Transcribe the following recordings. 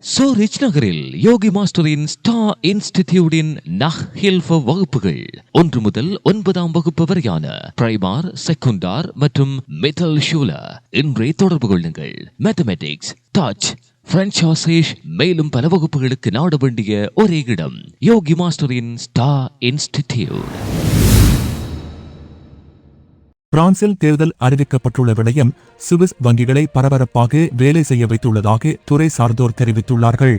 சோரிச் நகரில் யோகி மாஸ்டரின் ஸ்டா இன்ஸ்டிடியூடின் நஹ் ஹில்ஃப வகுப்புகள். ஒன்று முதல் ஒன்பதாம் வகுப்பு வரையான பிரைமார் செகுண்டார் மற்றும் மெட்டல் ஷூல. இன்றே தொடர்பு கொள்ளுங்கள். மேத்தமெட்டிக்ஸ் டச் பிரெஞ்ச் ஆசேஷ் மேலும் பல வகுப்புகளுக்கு நாட வேண்டிய ஒரே இடம் யோகி மாஸ்டரின் ஸ்டா இன்ஸ்டிடியூட். பிரான்சில் தேர்தல் அறிவிக்கப்பட்டுள்ள விடயம் சுவிஸ் வங்கிகளை பரபரப்பாக வேலை செய்ய வைத்துள்ளதாக துறை சார்ந்தோர் தெரிவித்துள்ளார்கள்.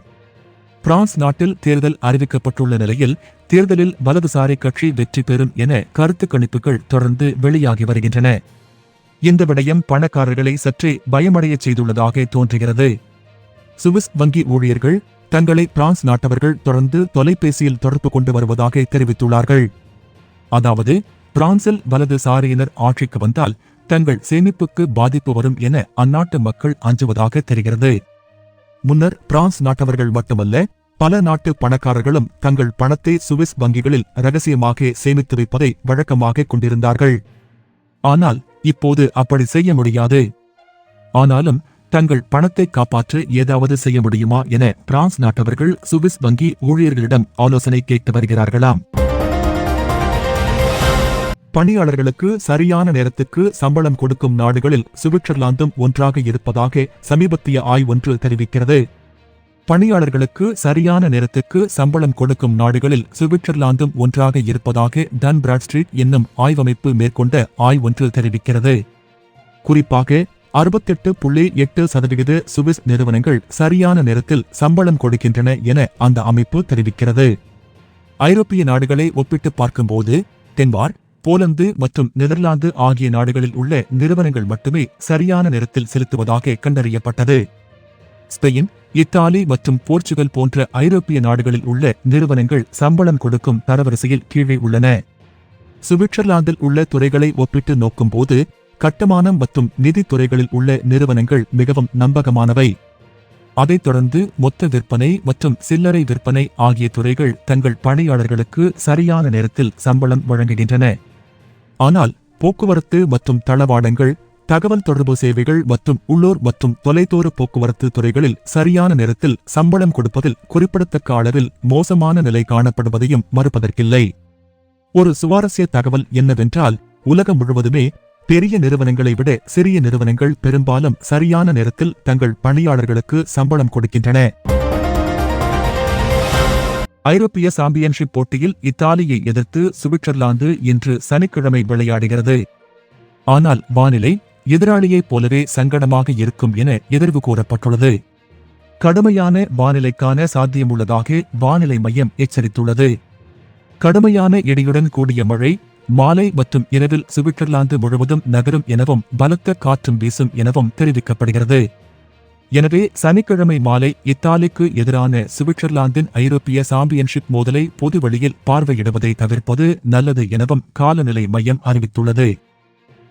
பிரான்ஸ் நாட்டில் தேர்தல் அறிவிக்கப்பட்டுள்ள நிலையில் தேர்தலில் வலதுசாரி கட்சி வெற்றி பெறும் என கருத்து கணிப்புகள் தொடர்ந்து வெளியாகி வருகின்றன. இந்த விடயம் பணக்காரர்களை சற்றே பயமடையச் செய்துள்ளதாக தோன்றுகிறது. சுவிஸ் வங்கி ஊழியர்கள் தங்களை பிரான்ஸ் நாட்டவர்கள் தொடர்ந்து தொலைபேசியில் தொடர்பு கொண்டு வருவதாக தெரிவித்துள்ளார்கள். அதாவது பிரான்சில் வலதுசாரியினர் ஆட்சிக்கு வந்தால் தங்கள் சேமிப்புக்கு பாதிப்பு வரும் என அந்நாட்டு மக்கள் அஞ்சுவதாக தெரிகிறது. முன்னர் பிரான்ஸ் நாட்டவர்கள் மட்டுமல்ல பல நாட்டு பணக்காரர்களும் தங்கள் பணத்தை சுவிஸ் வங்கிகளில் ரகசியமாக சேமித்து வைப்பதை வழக்கமாக கொண்டிருந்தார்கள். ஆனால் இப்போது அப்படி செய்ய முடியாது. ஆனாலும் தங்கள் பணத்தை காப்பாற்ற ஏதாவது செய்ய முடியுமா என பிரான்ஸ் நாட்டவர்கள் சுவிஸ் வங்கி ஊழியர்களிடம் ஆலோசனை கேட்டு வருகிறார்களாம். பணியாளர்களுக்கு சரியான நேரத்துக்கு சம்பளம் கொடுக்கும் நாடுகளில் சுவிட்சர்லாந்தும் ஒன்றாக இருப்பதாக சமீபத்திய ஆய்வொன்று தெரிவிக்கிறது. பணியாளர்களுக்கு சரியான நேரத்துக்கு சம்பளம் கொடுக்கும் நாடுகளில் சுவிட்சர்லாந்தும் ஒன்றாக இருப்பதாக டன் பிராட்ஸ்ட்ரீட் என்னும் ஆய்வமைப்பு மேற்கொண்ட ஆய்வொன்று தெரிவிக்கிறது. குறிப்பாக அறுபத்தெட்டு புள்ளி எட்டு சதவிகித சுவிஸ் நிறுவனங்கள் சரியான நேரத்தில் சம்பளம் கொடுக்கின்றன என அந்த அமைப்பு தெரிவிக்கிறது. ஐரோப்பிய நாடுகளை ஒப்பிட்டு பார்க்கும்போது தென்பார் போலந்து மற்றும் நெதர்லாந்து ஆகிய நாடுகளில் உள்ள நிறுவனங்கள் மட்டுமே சரியான நேரத்தில் செலுத்துவதாக கண்டறியப்பட்டது. ஸ்பெயின் இத்தாலி மற்றும் போர்ச்சுகல் போன்ற ஐரோப்பிய நாடுகளில் உள்ள நிறுவனங்கள் சம்பளம் கொடுக்கும் தரவரிசையில் கீழே உள்ளன. சுவிட்சர்லாந்தில் உள்ள துறைகளை ஒப்பிட்டு நோக்கும்போது கட்டுமானம் மற்றும் நிதித்துறைகளில் உள்ள நிறுவனங்கள் மிகவும் நம்பகமானவை. அதைத் தொடர்ந்து மொத்த விற்பனை மற்றும் சில்லறை விற்பனை ஆகிய துறைகள் தங்கள் பணியாளர்களுக்கு சரியான நேரத்தில் சம்பளம் வழங்குகின்றன. ஆனால் போக்குவரத்து மற்றும் தளவாடங்கள் தகவல் தொடர்பு சேவைகள் மற்றும் உள்ளூர் மற்றும் தொலைதூர போக்குவரத்து துறைகளில் சரியான நேரத்தில் சம்பளம் கொடுப்பதில் குறிப்பிடத்தக்க அளவில் மோசமான நிலை காணப்படுவதையும் மறுப்பதற்கில்லை. ஒரு சுவாரஸ்ய தகவல் என்னவென்றால் உலகம் முழுவதுமே பெரிய நிறுவனங்களை விட சிறிய நிறுவனங்கள் பெரும்பாலும் சரியான நேரத்தில் தங்கள் பணியாளர்களுக்கு சம்பளம் கொடுக்கின்றன. ஐரோப்பிய சாம்பியன்ஷிப் போட்டியில் இத்தாலியை எதிர்த்து சுவிட்சர்லாந்து இன்று சனிக்கிழமை விளையாடுகிறது. ஆனால் வானிலை எதிராளியைப் போலவே சங்கடமாக இருக்கும் என எதிர்வு கூறப்பட்டுள்ளது. கடுமையான வானிலைக்கான சாத்தியமுள்ளதாக வானிலை மையம் எச்சரித்துள்ளது. கடுமையான இடியுடன் கூடிய மழை மாலை மற்றும் இரவில் சுவிட்சர்லாந்து முழுவதும் நகரும் எனவும் பலத்த காற்றும் வீசும் எனவும் தெரிவிக்கப்படுகிறது. எனவே சனிக்கிழமை மாலை இத்தாலிக்கு எதிரான சுவிட்சர்லாந்தின் ஐரோப்பிய சாம்பியன்ஷிப் மோதலை பொதுவெளியில் பார்வையிடுவதை தவிர்ப்பது நல்லது எனவும் காலநிலை மையம் அறிவித்துள்ளது.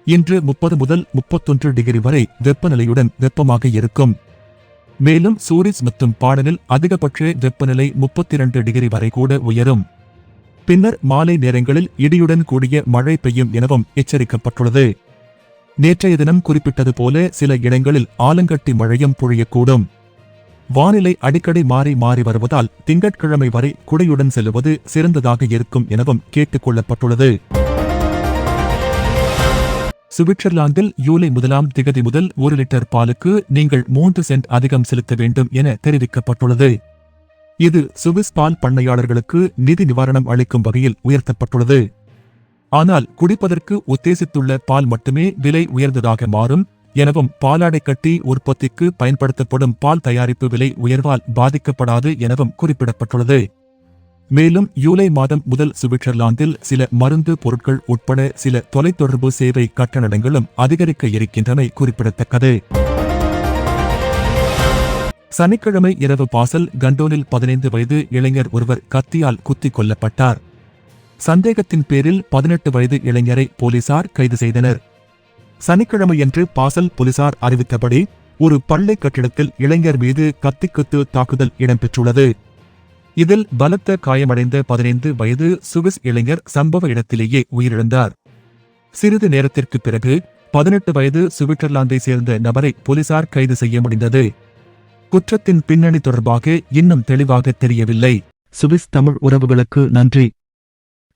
இன்று முப்பது முதல் முப்பத்தொன்று டிகிரி வரை வெப்பநிலையுடன் வெப்பமாக இருக்கும். மேலும் சூரிஸ் மற்றும் பாடனில் அதிகபட்ச வெப்பநிலை முப்பத்தி இரண்டு டிகிரி வரை கூட உயரும். பின்னர் மாலை நேரங்களில் இடியுடன் கூடிய மழை பெய்யும் எனவும் எச்சரிக்கப்பட்டுள்ளது. நேற்றைய தினம் குறிப்பிட்டது போல சில இடங்களில் ஆலங்கட்டி மழையும் பொழியக்கூடும். வானிலை அடிக்கடி மாறி மாறி வருவதால் திங்கட்கிழமை வரை குடையுடன் செல்வது சிறந்ததாக இருக்கும் எனவும் கேட்டுக் கொள்ளப்பட்டுள்ளது. சுவிட்சர்லாந்தில் ஜூலை முதலாம் திகதி முதல் ஒரு லிட்டர் பாலுக்கு நீங்கள் மூன்று சென்ட் அதிகம் செலுத்த வேண்டும் என தெரிவிக்கப்பட்டுள்ளது. இது சுவிஸ் பால் பண்ணையாளர்களுக்கு நிதி நிவாரணம் அளிக்கும் வகையில் உயர்த்தப்பட்டுள்ளது. ஆனால் குடிப்பதற்கு உத்தேசித்துள்ள பால் மட்டுமே விலை உயர்ந்ததாக மாறும். எனவும் பாலாடை கட்டி உற்பத்திக்கு பயன்படுத்தப்படும் பால் தயாரிப்பு விலை உயர்வால் பாதிக்கப்படாது எனவும் குறிப்பிடப்பட்டுள்ளது. மேலும் ஜூலை மாதம் முதல் சுவிட்சர்லாந்தில் சில மருந்து பொருட்கள் உட்பட சில தொலைத்தொடர்பு சேவை கட்டணங்களும் அதிகரிக்க இருக்கின்றமை குறிப்பிடத்தக்கது. சனிக்கிழமை இரவு பாசல் கண்டோனில் பதினைந்து வயது இளைஞர் ஒருவர் கத்தியால் குத்திக் கொல்லப்பட்டார். சந்தேகத்தின் பேரில் பதினெட்டு வயது இளைஞரை போலீசார் கைது செய்தனர். சனிக்கிழமையன்று பாசல் போலீசார் அறிவித்தபடி ஒரு பள்ளி கட்டிடத்தில் இளைஞர் மீது கத்திக்குத்து தாக்குதல் இடம்பெற்றுள்ளது. இதில் பலத்த காயமடைந்த பதினைந்து வயது சுவிஸ் இளைஞர் சம்பவ இடத்திலேயே உயிரிழந்தார். சிறிது நேரத்திற்கு பிறகு பதினெட்டு வயது சுவிட்சர்லாந்தை சேர்ந்த நபரை போலீசார் கைது செய்ய முடிந்தது. குற்றத்தின் பின்னணி தொடர்பாக இன்னும் தெளிவாக தெரியவில்லை. சுவிஸ் தமிழ் உறவுகளுக்கு நன்றி.